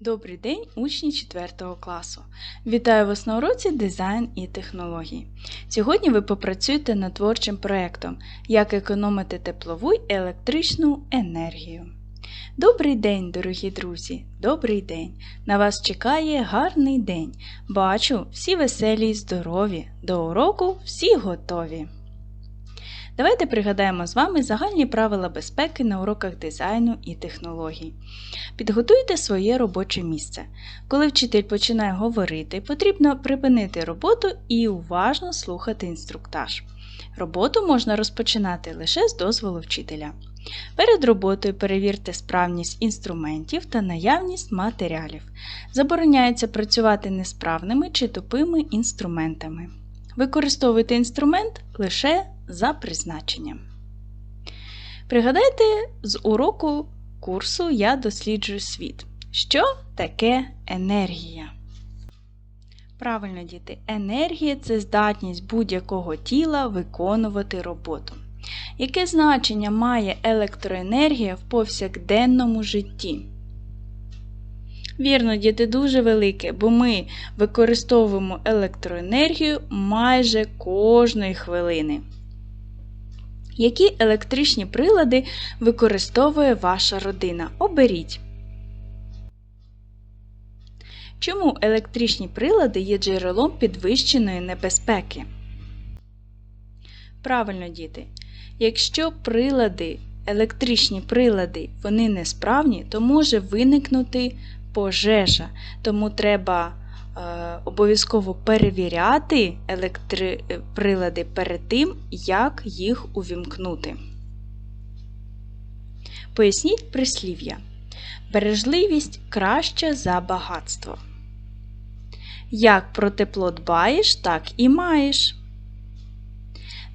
Добрий день, учні 4 класу. Вітаю вас на уроці дизайн і технології. Сьогодні ви попрацюєте над творчим проєктом Як економити теплову й електричну енергію. Добрий день, дорогі друзі! Добрий день! На вас чекає гарний день. Бачу, всі веселі й здорові. До уроку всі готові. Давайте пригадаємо з вами загальні правила безпеки на уроках дизайну і технологій. Підготуйте своє робоче місце. Коли вчитель починає говорити, потрібно припинити роботу і уважно слухати інструктаж. Роботу можна розпочинати лише з дозволу вчителя. Перед роботою перевірте справність інструментів та наявність матеріалів. Забороняється працювати несправними чи тупими інструментами. Використовуйте інструмент лише за призначенням. Пригадайте з уроку курсу Я досліджую світ. Що таке енергія? Правильно, діти, енергія це здатність будь-якого тіла виконувати роботу. Яке значення має електроенергія в повсякденному житті? Вірно, діти, дуже велике, бо ми використовуємо електроенергію майже кожної хвилини. Які електричні прилади використовує ваша родина? Оберіть. Чому електричні прилади є джерелом підвищеної небезпеки? Правильно, діти. Якщо прилади, електричні прилади, вони несправні, то може виникнути пожежа. Тому треба е, обов'язково перевіряти електри... прилади перед тим, як їх увімкнути. Поясніть прислів'я. Бережливість краща за багатство. Як про тепло дбаєш, так і маєш.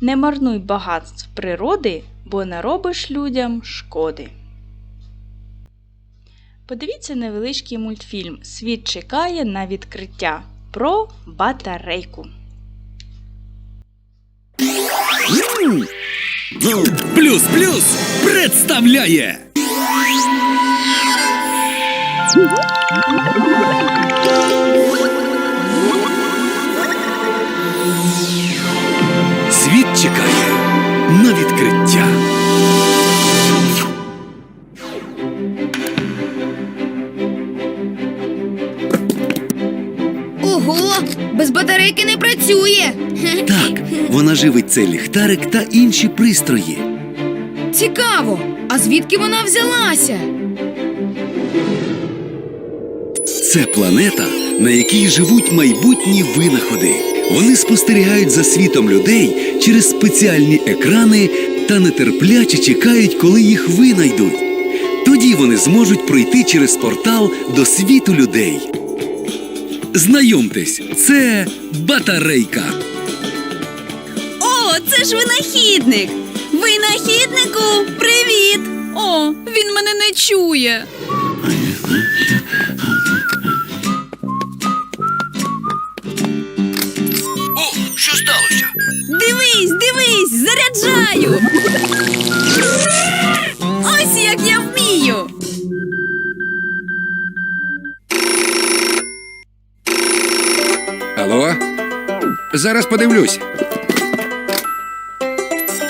Не марнуй багатств природи, бо наробиш людям шкоди. Подивіться невеличкий мультфільм Світ чекає на відкриття про батарейку. Плюс плюс представляє Світ чекає на відкриття. Працює. Так, вона живить цей ліхтарик та інші пристрої. Цікаво, а звідки вона взялася? Це планета, на якій живуть майбутні винаходи. Вони спостерігають за світом людей через спеціальні екрани та нетерпляче чекають, коли їх винайдуть. Тоді вони зможуть пройти через портал до світу людей. Знайомтесь, це батарейка. О, це ж винахідник! Винахіднику, привіт! О, він мене не чує. О, що сталося? Дивись, дивись, заряджаю! Зараз подивлюсь.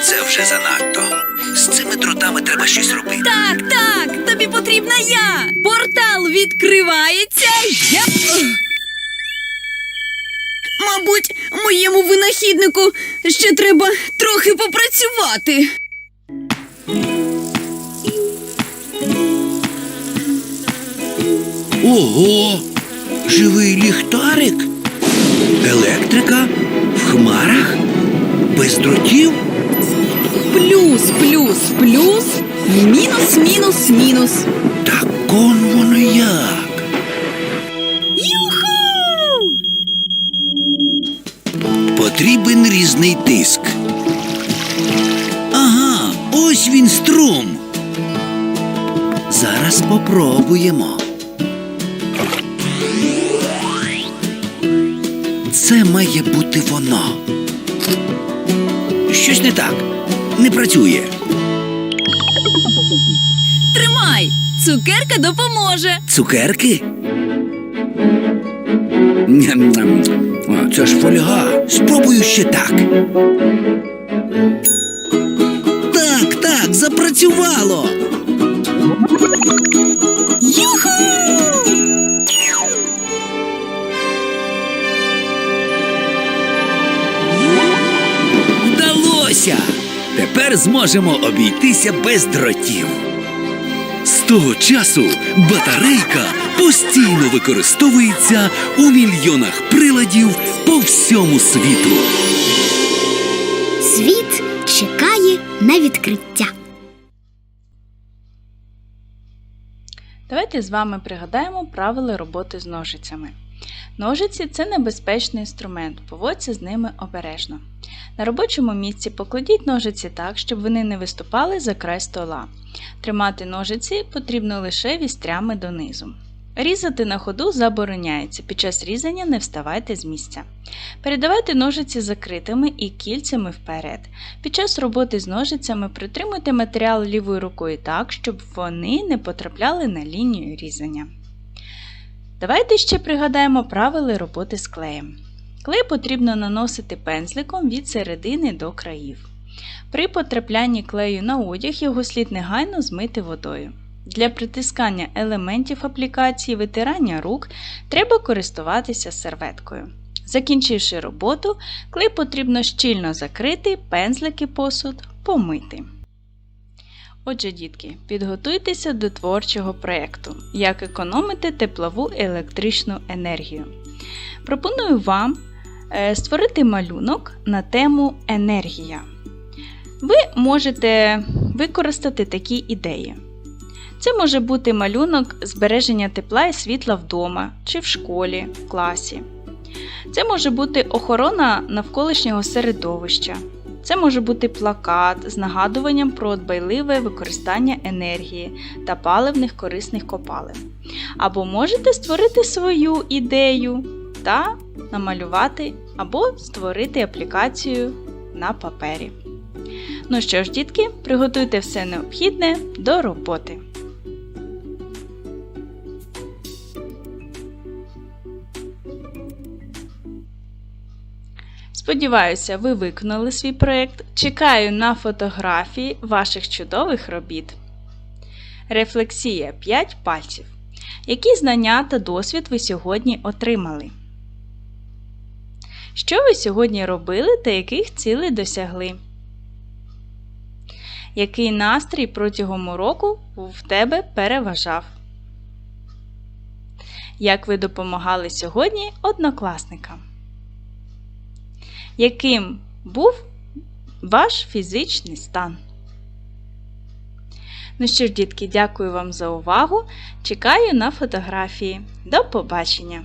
Це вже занадто. З цими дротами треба щось робити. Так, так, тобі потрібна я! Портал відкривається. Я. Мабуть, моєму винахіднику ще треба трохи попрацювати. Ого! Живий ліхтарик? Електрика? Хмарах? Без дротів? Плюс, плюс, плюс, мінус, мінус, мінус. Так он воно як. Юху! Потрібен різний тиск. Ага, ось він струм. Зараз попробуємо. Це має бути воно. Щось не так. Не працює. Тримай! Цукерка допоможе. Цукерки? Ням-ням. Це ж фольга. Спробую ще так. Так, так, запрацювало. Тепер зможемо обійтися без дротів. З того часу батарейка постійно використовується у мільйонах приладів по всьому світу. Світ чекає на відкриття. Давайте з вами пригадаємо правила роботи з ножицями. Ножиці це небезпечний інструмент, поводьте з ними обережно. На робочому місці покладіть ножиці так, щоб вони не виступали за край стола. Тримати ножиці потрібно лише вістрями донизу. Різати на ходу забороняється. Під час різання не вставайте з місця. Передавайте ножиці закритими і кільцями вперед. Під час роботи з ножицями притримуйте матеріал лівою рукою так, щоб вони не потрапляли на лінію різання. Давайте ще пригадаємо правила роботи з клеєм. Клей потрібно наносити пензликом від середини до країв. При потраплянні клею на одяг його слід негайно змити водою. Для притискання елементів аплікації витирання рук треба користуватися серветкою. Закінчивши роботу, клей потрібно щільно закрити, пензлики посуд помити. Отже, дітки, підготуйтеся до творчого проєкту Як економити теплову електричну енергію. Пропоную вам е, створити малюнок на тему енергія. Ви можете використати такі ідеї. Це може бути малюнок збереження тепла і світла вдома чи в школі, в класі. Це може бути охорона навколишнього середовища. Це може бути плакат з нагадуванням про дбайливе використання енергії та паливних корисних копалин. Або можете створити свою ідею та намалювати або створити аплікацію на папері. Ну що ж, дітки, приготуйте все необхідне до роботи. Сподіваюся, ви виконали свій проєкт. Чекаю на фотографії ваших чудових робіт. Рефлексія 5 пальців. Які знання та досвід ви сьогодні отримали? Що ви сьогодні робили та яких цілей досягли? Який настрій протягом уроку в тебе переважав? Як ви допомагали сьогодні однокласникам? Яким був ваш фізичний стан? Ну що ж, дітки, дякую вам за увагу. Чекаю на фотографії. До побачення!